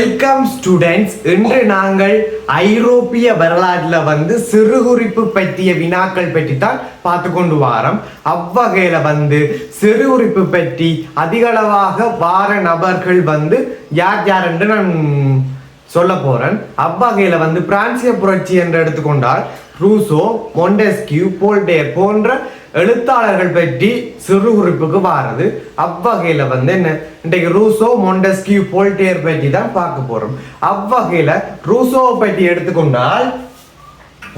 Welcome students இன்று நாங்கள் ஐரோப்பிய வரலாற்றில் வந்து சிறுகுறிப்பு பற்றிய வினாக்கள் பற்றி தான் பார்த்து கொண்டு வாரம். அவ்வகையில் வந்து சிறுகுறிப்பு பற்றி அதிகளவாக வார நபர்கள் வந்து யார் யார் என்று நான் சொல்ல போகிறேன் அவ்வகையில் வந்து பிரான்சிய புரட்சி என்று எடுத்துக்கொண்டால் ரூசோ மொண்டெஸ்கியூ போல்டேர் போன்ற எழுத்தாளர்கள் பற்றி சிறு குறிப்புக்கு வாரது. அவ்வகையில் வந்து என்ன? இன்றைக்கு ரூசோ மொண்டஸ்கியூ போல்டேர் பற்றி தான் பார்க்க போறோம். அவ்வகையில் ரூசோவை பற்றி எடுத்துக்கொண்டால்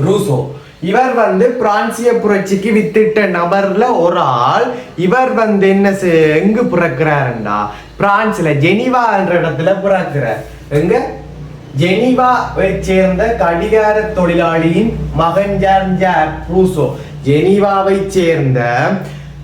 ரூசோ இவர் வந்து பிரான்சிய புரட்சிக்கு வித்திட்ட நபர்ல ஒரு ஆள் இவர் வந்து என்ன செ- எங்கு பிறக்கிறாருன்னா பிரான்ஸ்ல ஜெனிவா என்ற இடத்துல பிறக்கிறார். எங்க? ஜெனிவாவை சேர்ந்த கடிகார தொழிலாளியின் மகன் ஜான் ரூசோ. ஜெனீவாவை சேர்ந்த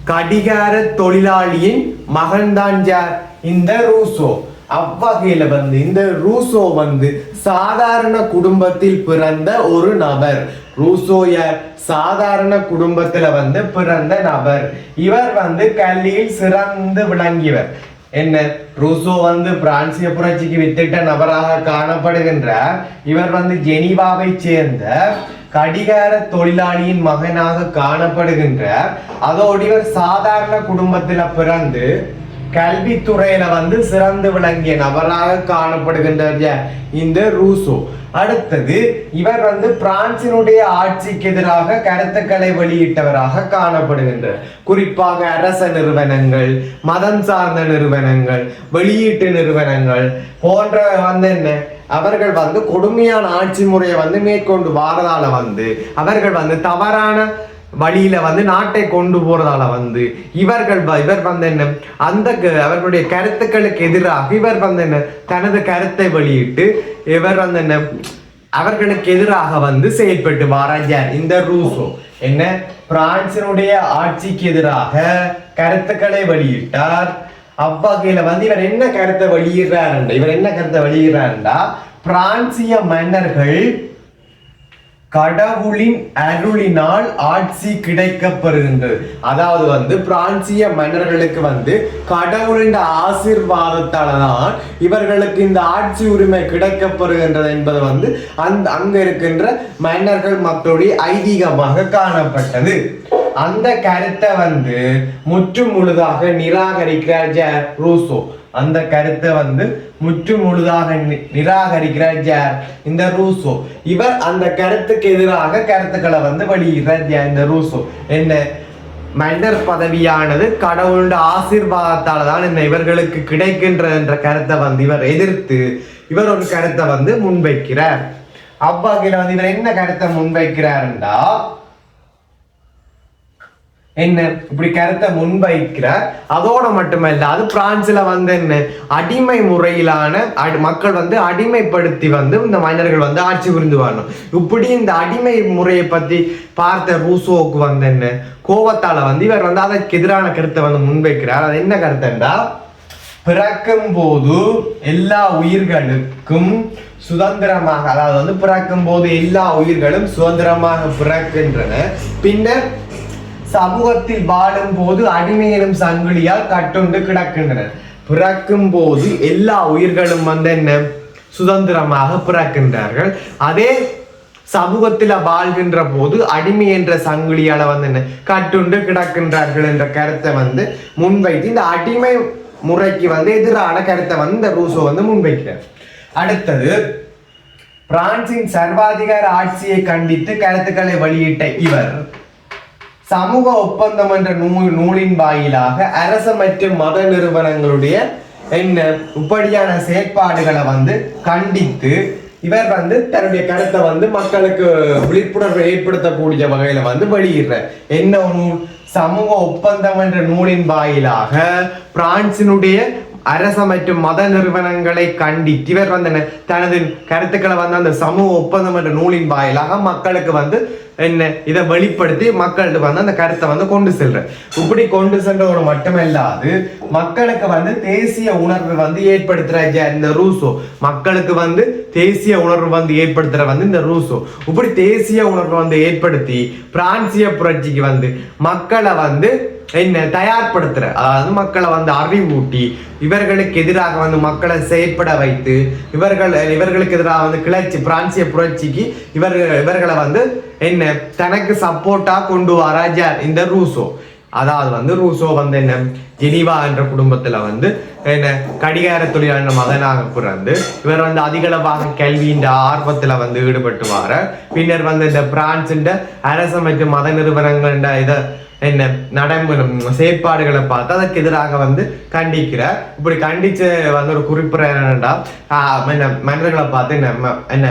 கடிகார தொழிலாளியின் மகன்தான் ஜார் இந்த ரூசோ. அவ்வகையில வந்து இந்த ரூசோ வந்து சாதாரண குடும்பத்தில் பிறந்த ஒரு நபர். ரூசோ யார்? சாதாரண குடும்பத்துல வந்து பிறந்த நபர். இவர் வந்து கல்வியில் சிறந்து விளங்கியவர். என்ன? ரூசோ வந்து பிரான்சிய புரட்சிக்கு வித்திட்ட நபராக காணப்படுகின்ற இவர் வந்து ஜெனீவாவை சேர்ந்த கடிகார தொழிலாளியின் மகனாக காணப்படுகின்ற அதோடு இவர் சாதாரண குடும்பத்தில் பிறந்து கல்வித்துறையில வந்து சிறந்து விளங்கிய நபராக காணப்படுகின்றார் இந்த ரூசோ. அடுத்தது இவர் வந்து பிரான்சினுடைய ஆட்சிக்கு எதிராக கருத்துக்களை வெளியிட்டவராக காணப்படுகின்றார். குறிப்பாக அரச நிறுவனங்கள் மதம் சார்ந்த நிறுவனங்கள் வெளியீட்டு நிறுவனங்கள் போன்ற வந்து என்ன அவர்கள் வந்து கொடுமையான ஆட்சி முறையை வந்து மேற்கொண்டு வாரதால வந்து அவர்கள் வந்து தவறான வழியில வந்து நாட்டை கொண்டு போறதால வந்து இவர்கள் இவர் வந்து என்ன? அந்த க- அவர்களுடைய கருத்துக்களுக்கு எதிராக இவர் வந்து என்ன? தனது கருத்தை வெளியிட்டு இவர் வந்து என்ன? அவர்களுக்கு எதிராக வந்து செயல்பட்டு வாராஜார் இந்த ரூசோ. என்ன? பிரான்சினுடைய ஆட்சிக்கு எதிராக கருத்துக்களை வெளியிட்டார். அவ்வகையில வந்து இவர் என்ன கருத்தை வெளியிடுறாருண்டா? இவர் என்ன கருத்தை வெளியிடுறாருண்டா? பிரான்சிய மன்னர்கள் கடவுளின் அருளினால் ஆட்சி கிடைக்கப்பெறுகின்றது அதாவது வந்து பிரான்சிய மன்னர்களுக்கு வந்து கடவுளின் ஆசிர்வாதத்தால தான் இவர்களுக்கு இந்த ஆட்சி உரிமை கிடைக்கப்பெறுகின்றது என்பது வந்து அந்த அங்க இருக்கின்ற மன்னர்கள் மக்களுடைய ஐதீகமாக காணப்பட்டது. அந்த கருத்தை வந்து முற்றும் முழுதாக நிராகரிக்கிறார் ஜ- ரூசோ. அந்த கருத்தை வந்து முற்று முழுதாக நி- நிராகரிக்கிறார் ஜார் இந்த ரூசோ. இவர் அந்த கருத்துக்கு எதிராக கருத்துக்களை வந்து வெளியிடுறார் இந்த ரூசோ. என்ன? மன்னர் பதவியானது கடவுளுடைய ஆசீர்வாதத்தால தான் இந்த இவர்களுக்கு கிடைக்கின்ற என்ற கருத்தை வந்து இவர் எதிர்த்து இவர் ஒரு கருத்தை வந்து முன்வைக்கிறார். அவ்வகையில் வந்து இவர் என்ன கருத்தை முன்வைக்கிறாருண்டா? என்ன? இப்படி கருத்தை முன்வைக்கிறார். அதோட மட்டுமல்ல அது பிரான்ஸ்ல வந்து என்ன? அடிமை முறையிலான அடி- மக்கள் வந்து அடிமைப்படுத்தி வந்து இந்த மன்னர்கள் வந்து ஆட்சி புரிந்து வரணும். இப்படி இந்த அடிமை முறையை பத்தி பார்த்த ரூசோவுக்கு வந்து என்ன? கோவத்தால வந்து இவர் வந்து அதற்கு எதிரான கருத்தை வந்து முன்வைக்கிறார். அது என்ன கருத்துண்டா பிறக்கும் போது எல்லா உயிர்களுக்கும் சுதந்திரமாக அதாவது வந்து பிறக்கும் போது எல்லா உயிர்களும் சுதந்திரமாக பிறக்கின்றன. பின்னர் சமூகத்தில் வாழும் போது அடிமை சங்கிலியால் கட்டுண்டு கிடக்கின்றனர். பிறக்கும் போது எல்லா உயிர்களும் வந்து என்ன? சுதந்திரமாக பிறக்கின்றார்கள். அதே சமூகத்தில் வாழ்கின்ற போது அடிமை என்ற சங்கிலியால வந்து என்ன? கட்டுண்டு கிடக்கின்றார்கள் என்ற கருத்தை வந்து முன்வைத்து இந்த அடிமை முறைக்கு வந்து எதிரான கருத்தை வந்து இந்த ரூசோ வந்து முன்வைக்கிறார். அடுத்தது பிரான்சின் சர்வாதிகார ஆட்சியை கண்டித்து கருத்துக்களை வெளியிட்ட இவர். சமூக ஒப்பந்தம் என்ற நூல் நூலின் வாயிலாக அரச மற்றும் மத நிறுவனங்களுடைய என்ன இப்படியான செயற்பாடுகளை வந்து கண்டித்து இவர் வந்து தன்னுடைய கருத்தை வந்து மக்களுக்கு விழிப்புணர்வு ஏற்படுத்தக்கூடிய வகையில வந்து வெளியிடுற என்ன நூல்? சமூக ஒப்பந்தம் என்ற நூலின் வாயிலாக பிரான்சினுடைய அரச மற்றும் மத நிறுவனங்களை கண்டித்து இவர் வந்து தனது கருத்துக்களை வந்து அந்த சமூக ஒப்பந்தம் என்ற நூலின் வாயிலாக மக்களுக்கு வந்து என்ன இதை வெளிப்படுத்தி மக்கள்கிட்ட வந்து அந்த கருத்தை வந்து கொண்டு செல்ற இப்படி கொண்டு சென்றவர் மட்டுமல்லாது மக்களுக்கு வந்து தேசிய உணர்வு வந்து ஏற்படுத்துற இந்த ரூசோ. மக்களுக்கு வந்து தேசிய உணர்வு வந்து ஏற்படுத்துற வந்து இந்த ரூசோ. இப்படி தேசிய உணர்வு வந்து ஏற்படுத்தி பிரான்சிய புரட்சிக்கு வந்து மக்களை வந்து என்ன தயார்படுத்துற அதாவது மக்களை வந்து அறிவூட்டி இவர்களுக்கு எதிராக வந்து மக்களை செயற்பட வைத்து இவர்கள் இவர்களுக்கு எதிராக வந்து கிளர்ச்சி பிரான்சிய புரட்சிக்கு இவர்கள் இவர்களை வந்து என்ன தனக்கு சப்போர்ட்டா கொண்டு வர இந்த ரூசோ. அதாவது வந்து ரூசோ வந்து என்ன ஜெனிவா என்ற குடும்பத்துல வந்து என்ன கடிகார தொழிலாளர் மகனாக பிறந்து இவர் வந்து அதிகளவாக கல்வியின் ஆர்வத்துல வந்து ஈடுபட்டு வார பின்னர் வந்து இந்த பிரான்ஸ் அரச மற்றும் மத நிறுவனங்கள் இதை என்ன நடைமுறை செயற்பாடுகளை பார்த்து அதற்கு எதிராக வந்து கண்டிக்கிறார். இப்படி கண்டிச்சு வந்து ஒரு குறிப்பிட என்னடா என்ன மனிதர்களை பார்த்து என்ன என்ன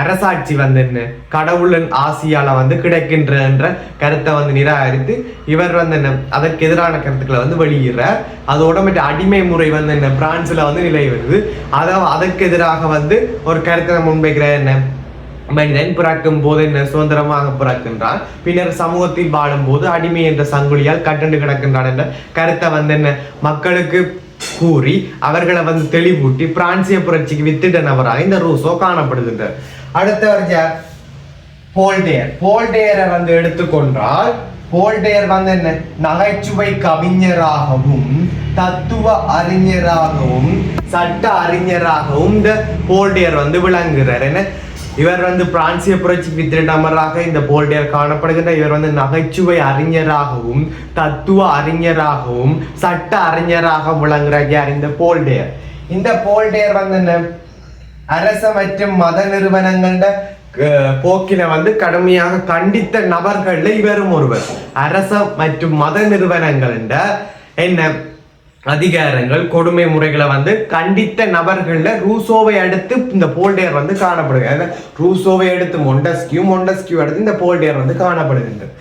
அரசாட்சி வந்து என்ன கடவுளின் ஆசியால வந்து கிடைக்கின்ற என்ற கருத்தை வந்து நிராகரித்து இவர் வந்து என்ன அதற்கு எதிரான கருத்துக்களை வந்து வெளியிடுறார். அதோட மற்ற அடிமை முறை வந்து என்ன பிரான்ஸ்ல வந்து நிலை வருது. அதை அதற்கு எதிராக வந்து ஒரு கருத்தை முன்வைக்கிற என்ன மனிதன் பிறக்கும் போது என்ன சுதந்திரமாக பிறக்கின்றான். பின்னர் சமூகத்தில் வாழும் போது அடிமை என்ற சங்குலியால் கட்டண்டு கிடக்கின்றான் என்ற கருத்தை வந்து என்ன மக்களுக்கு கூறி அவர்களை வந்து தெளிவூட்டி பிரான்சிய புரட்சிக்கு வித்திட்ட நபராக இந்த ரூசோ காணப்படுகின்றார் அடுத்தவர் யார் போல்டேர் போல்டேரை வந்து எடுத்துக்கொண்டால் போல்டேர் வந்து என்ன? நகைச்சுவை கவிஞராகவும் தத்துவ அறிஞராகவும் சட்ட அறிஞராகவும் இந்த போல்டேர் வந்து விளங்குகிறார். என்ன? இவர் வந்து பிரான்சிய புரட்சி வித்திரடமராக இந்த போல்டியர் காணப்படுகின்ற இவர் வந்து நகைச்சுவை அறிஞராகவும் தத்துவ அறிஞராகவும் சட்ட அறிஞராக விளங்குற யார் இந்த போல்டியர் இந்த போல்டியர் வந்து என்ன? அரச மற்றும் மத நிறுவனங்கள போக்கில வந்து கடுமையாக கண்டித்த நபர்கள்ல இவரும் ஒருவர். அரச மற்றும் மத நிறுவனங்கள் என்ன? அதிகாரங்கள் கொடுமை முறைகளை வந்து கண்டித்த நபர்களில் ரூசோவை அடுத்து இந்த போல்டேர் வந்து காணப்படுகிறது ரூசோவை அடுத்து மொண்டஸ்கியூ மொண்டஸ்கியூ அடுத்து இந்த போல்டேர் வந்து காணப்படுகின்றது.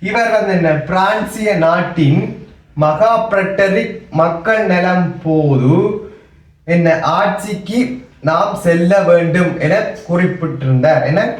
இவர் வந்து என்ன? பிரான்சிய நாட்டின் மகா பிரட்டரிக் மக்கள் நலம் போது என்ன? ஆட்சிக்கு நாம் செல்ல வேண்டும் என குறிப்பிட்டிருந்தார். என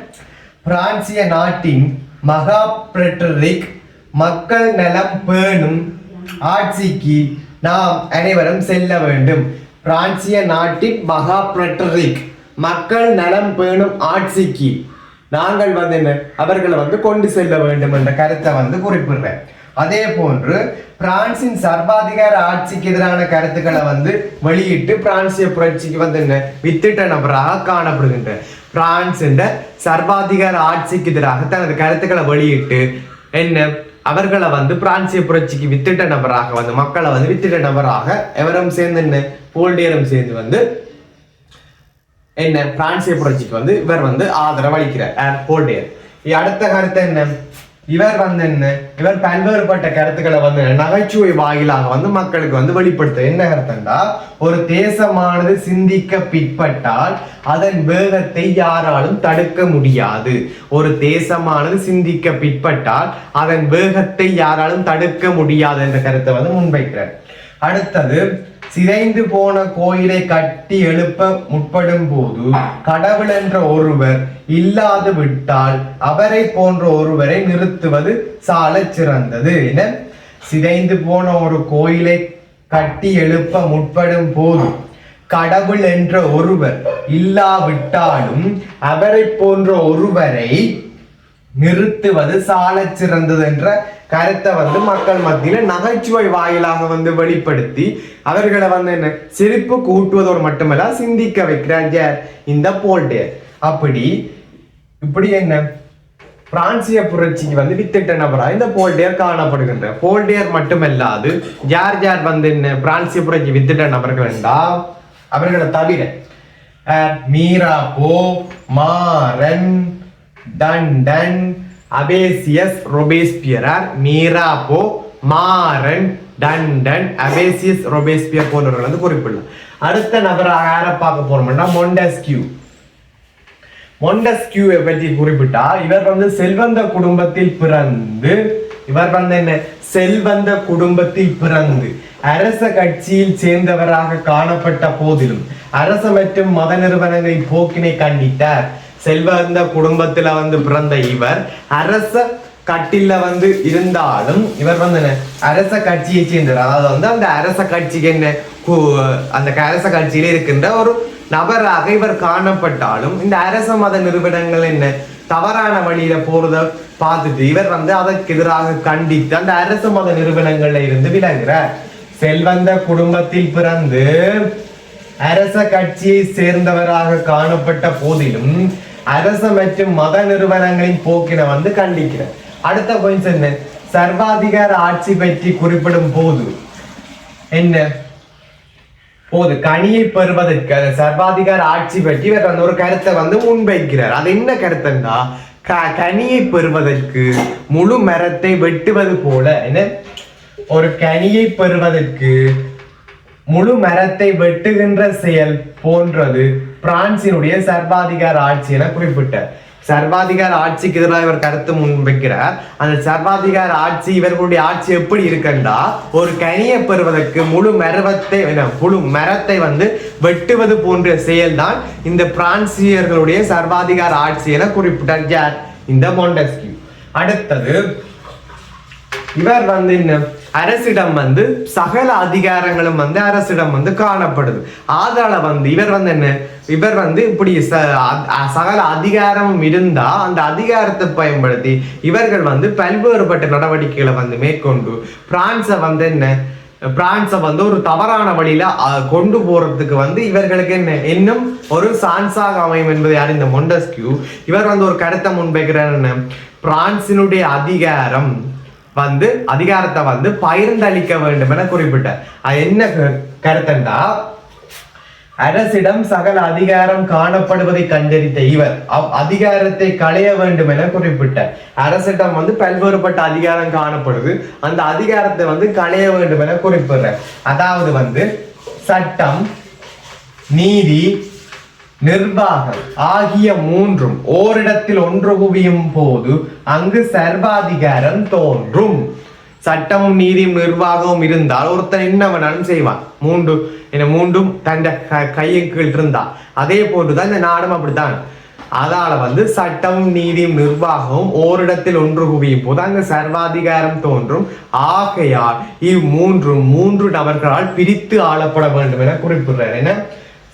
பிரான்சிய நாட்டின் மகா பிரட்டரிக் மக்கள் நலம் பேணும் ஆட்சிக்கு நாம் அனைவரும் செல்ல வேண்டும். பிரான்சிய நாட்டின் மகா பிரட்டரிக். மக்கள் நலம் பேணும் ஆட்சிக்கு. நாங்கள் வந்து என்ன? அவர்களை வந்து கொண்டு செல்ல வேண்டும் என்ற கருத்தை வந்து குறிப்பிடுறேன். அதே போன்று பிரான்சின் சர்வாதிகார ஆட்சிக்கு எதிரான கருத்துக்களை வந்து வெளியிட்டு பிரான்சிய புரட்சிக்கு வந்து என்ன? வித்திட்ட நபராக காணப்படுகின்ற. பிரான்ஸ் என்ற சர்வாதிகார ஆட்சிக்கு எதிராக தனது கருத்துக்களை வெளியிட்டு என்ன? அவர்களை வந்து பிரான்சிய புரட்சிக்கு வித்திட்ட நபராக வந்து மக்களை வந்து வித்திட்ட நபராக எவரும் சேர்ந்து என்ன போல்டியரும் சேர்ந்து வந்து என்ன பிரான்சிய புரட்சிக்கு வந்து இவர் வந்து ஆதரவு அளிக்கிறார் போல்டியர். அடுத்த கருத்து என்ன? இவர் வந்து என்ன? இவர் பல்வேறுபட்ட கருத்துக்களை வந்து நகைச்சுவை வாயிலாக வந்து மக்களுக்கு வந்து வெளிப்படுத்த என்ன கருத்துண்டா? ஒரு தேசமானது சிந்திக்க பிற்பட்டால் அதன் வேகத்தை யாராலும் தடுக்க முடியாது. ஒரு தேசமானது சிந்திக்க பிற்பட்டால் அதன் வேகத்தை யாராலும் தடுக்க முடியாது என்ற கருத்தை வந்து முன்வைக்கிறார். அடுத்தது சிதைந்து போன கோயிலை கட்டி எழுப்ப முற்படும் போது கடவுள் என்ற ஒருவர் இல்லாது விட்டால் அவரை போன்ற ஒருவரை நிறுத்துவது சால சிறந்தது. என சிதைந்து போன ஒரு கோயிலை கட்டி எழுப்ப முற்படும் போது கடவுள் என்ற ஒருவர் இல்லாவிட்டாலும் அவரை போன்ற ஒருவரை நிறுத்துவது சால சிறந்தது என்ற கருத்தை வந்து மக்கள் மத்தியில நகைச்சுவை வாயிலாக வந்து வெளிப்படுத்தி அவர்களை வந்து என்ன சிரிப்பு கூட்டுவதோடு மட்டுமல்ல சிந்திக்க வைக்கிறார் இந்த போல்டேர் அப்படி இப்படி என்ன பிரான்சிய புரட்சிக்கு வந்து வித்திட்ட நபரா இந்த போல்டேர் காணப்படுகின்ற. போல்டேர் மட்டுமல்லாது யார் யார் வந்து என்ன பிரான்சிய புரட்சி வித்திட்ட நபர்கள் என்றா அவர்களை தவிர மீரா போ மாறன் டண்டன் அபேசியஸ் ரொபேஸ்பியரார் மீராபோ மாறன் டண்டன் அபேசியஸ் ரொபேஸ்பியர் போன்றவர்கள் வந்து குறிப்பிடலாம். அடுத்த நபராக யாரை பார்க்க போறோம்னா மொண்டஸ்கியூ மொண்டஸ்கியூவை பற்றி குறிப்பிட்டா இவர் வந்து செல்வந்த குடும்பத்தில் பிறந்து இவர் வந்து என்ன? செல்வந்த குடும்பத்தில் பிறந்து அரச கட்சியில் சேர்ந்தவராக காணப்பட்ட போதிலும் அரச மற்றும் மத நிறுவனங்களின் போக்கினை கண்டித்தார். செல்வந்த குடும்பத்துல வந்து பிறந்த இவர் அரச கட்டில வந்து இருந்தாலும் இவர் வந்து என்ன? அரச கட்சியை சேர்ந்தவர் அதாவது வந்து அந்த அரச கட்சிக்கு என்ன? அந்த அரச கட்சியில இருக்கின்ற ஒரு நபராக இவர் காணப்பட்டாலும் இந்த அரச மத நிறுவனங்கள் என்ன? தவறான வழியில போறத பார்த்துட்டு இவர் வந்து அதற்கு எதிராக கண்டித்து அந்த அரசு மத நிறுவனங்கள்ல இருந்து விலகுறார். செல்வந்த குடும்பத்தில் பிறந்து அரச கட்சியை சேர்ந்தவராக காணப்பட்ட போதிலும் அரச மற்றும் மத நிறுவனங்களின் போக்கினை வந்து கண்டிக்கிறார் அடுத்த பாயிண்ட்ஸ் என்ன? சர்வாதிகார ஆட்சி பற்றி குறிப்பிடும் போது என்ன? போது கனியை பெறுவதற்கு அந்த சர்வாதிகார ஆட்சி பற்றி இவர் அந்த ஒரு கருத்தை வந்து முன்வைக்கிறார். அது என்ன கருத்துன்னா க கனியை பெறுவதற்கு முழு மரத்தை வெட்டுவது போல என்ன? ஒரு கனியை பெறுவதற்கு முழு மரத்தை வெட்டுகின்ற செயல் போன்றது பிரான்சினுடைய சர்வாதிகார ஆட்சி என குறிப்பிட்டார். சர்வாதிகார ஆட்சிக்கு எதிராக இவர் கருத்து முன்வைக்கிறார். அந்த சர்வாதிகார ஆட்சி இவர்களுடைய ஆட்சி எப்படி இருக்குன்றா ஒரு கனியை பெறுவதற்கு முழு மரவத்தை முழு மரத்தை வந்து வெட்டுவது போன்ற செயல்தான் இந்த பிரான்சியர்களுடைய சர்வாதிகார ஆட்சி என குறிப்பிட்டார் யார்? இந்த மொண்டஸ்கியூ அடுத்தது இவர் வந்து என்ன? அரசிடம் வந்து சகல அதிகாரங்களும் வந்து அரசிடம் வந்து காணப்படுது. ஆதால வந்து இவர் வந்து என்ன? இவர் வந்து இப்படி ச- சகல அதிகாரமும் இருந்தா அந்த அதிகாரத்தை பயன்படுத்தி இவர்கள் வந்து பல்வேறுபட்ட நடவடிக்கைகளை வந்து மேற்கொண்டு பிரான்ஸை வந்து என்ன? பிரான்ஸை வந்து ஒரு தவறான வழியில கொண்டு போறதுக்கு வந்து இவர்களுக்கு என்ன? இன்னும் ஒரு சான்ஸாக அமையும் என்பதை அறிந்த மொண்டஸ்கியூ இவர் வந்து ஒரு கருத்தை முன்வைக்கிறார் என்ன? பிரான்சினுடைய அதிகாரம் வந்து அதிகாரத்தை வந்து பகிர்ந்தளிக்க வேண்டும் என குறிப்பிட்டார். அது என்ன க- கருத்துண்டா? அரசிடம் சகல அதிகாரம் காணப்படுவதை கண்டறிந்த இவர். அவ் அதிகாரத்தை களைய வேண்டும் என குறிப்பிட்டார். அரசிடம் வந்து பல்வேறுபட்ட அதிகாரம் காணப்படுது. அந்த அதிகாரத்தை வந்து களைய வேண்டும் என குறிப்பிடுறார். அதாவது வந்து சட்டம் நீதி நிர்வாகம் ஆகிய மூன்றும் ஓரிடத்தில் ஒன்று குவியும் போது அங்கு சர்வாதிகாரம் தோன்றும். சட்டமும் நீதியும் நிர்வாகமும் இருந்தால் ஒருத்தன் என்ன வேணாலும் செய்வான். மூன்று என்ன மூன்றும் தன் கையின் கீழ் இருந்தா அதே போன்றுதான் இந்த நாடும் அப்படித்தான். அதால வந்து சட்டமும் நீதியும் நிர்வாகமும் ஓரிடத்தில் ஒன்று குவியும் போது அங்கு சர்வாதிகாரம் தோன்றும். ஆகையால் இம்மூன்றும் மூன்று நபர்களால் பிரித்து ஆளப்பட வேண்டும் என குறிப்பிடுறார். என்ன?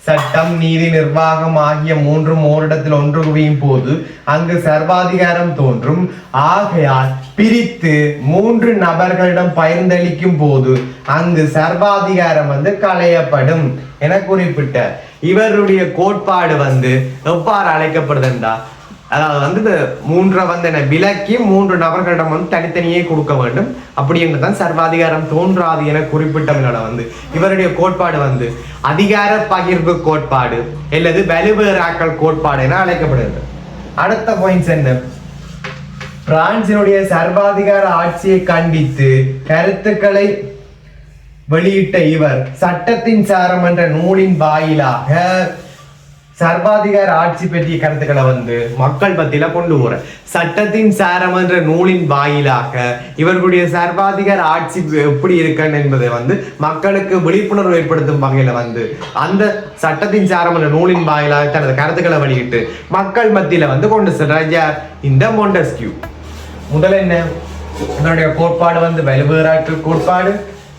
சட்டம் நீதி நிர்வாகம் ஆகிய மூன்றும் ஓரிடத்தில் ஒன்று குவியும் போது அங்கு சர்வாதிகாரம் தோன்றும். ஆகையால் பிரித்து மூன்று நபர்களிடம் பகிர்ந்தளிக்கும் போது அங்கு சர்வாதிகாரம் வந்து களையப்படும் என குறிப்பிட்ட இவருடைய கோட்பாடு வந்து எவ்வாறு அழைக்கப்படுதுண்டா? அதாவது வந்து இந்த மூன்றை வந்து என்ன விலக்கி மூன்று நபர்களிடம் வந்து தனித்தனியே கொடுக்க வேண்டும். அப்படி என்று தான் சர்வாதிகாரம் தோன்றாது என குறிப்பிட்டவங்களோட வந்து. இவருடைய கோட்பாடு வந்து அதிகார பகிர்வு கோட்பாடு அல்லது வலுவேறாக்கல் கோட்பாடு என அழைக்கப்படுகிறது. அடுத்த பாயிண்ட்ஸ் என்ன? பிரான்சினுடைய சர்வாதிகார ஆட்சியை கண்டித்து கருத்துக்களை வெளியிட்ட இவர் சட்டத்தின் சாரம் என்ற நூலின் வாயிலாக சர்வாதிகார ஆட்சி பற்றிய கருத்துக்களை வந்து மக்கள் மத்தியில கொண்டு போற சட்டத்தின் சாரம் என்ற நூலின் வாயிலாக இவர்களுடைய சர்வாதிகார ஆட்சி எப்படி இருக்கணும் என்பதை வந்து மக்களுக்கு விழிப்புணர்வு ஏற்படுத்தும் வகையில வந்து அந்த சட்டத்தின் சாரம் என்ற நூலின் வாயிலாக தனது கருத்துக்களை வெளியிட்டு மக்கள் மத்தியில வந்து கொண்டு செல்றார். இந்த மொண்டஸ்கியூ முதல்ல என்ன? இவருடைய கோட்பாடு வந்து வலுவேறாற்று கோட்பாடு.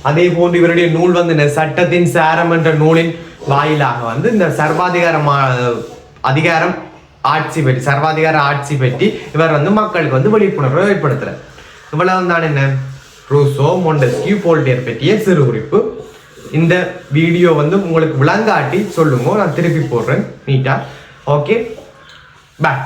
அதே போன்று இவருடைய நூல் வந்து சட்டத்தின் சாரம் என்ற நூலின் வாயிலாக வந்து இந்த சர்வாதிகார மா- அதிகாரம் ஆட்சி பெற்றி சர்வாதிகார ஆட்சி பெற்றி இவர் வந்து மக்களுக்கு வந்து விழிப்புணர்வு ஏற்படுத்துறார். இவ்வளவு தான் என்ன? ரூசோ மொண்டஸ்கியூ போல்டேர் பற்றிய சிறு குறிப்பு. இந்த வீடியோ வந்து உங்களுக்கு விளங்காட்டி சொல்லுங்க நான் திருப்பி போடுறேன். நீட்டா? ஓகே. பாய்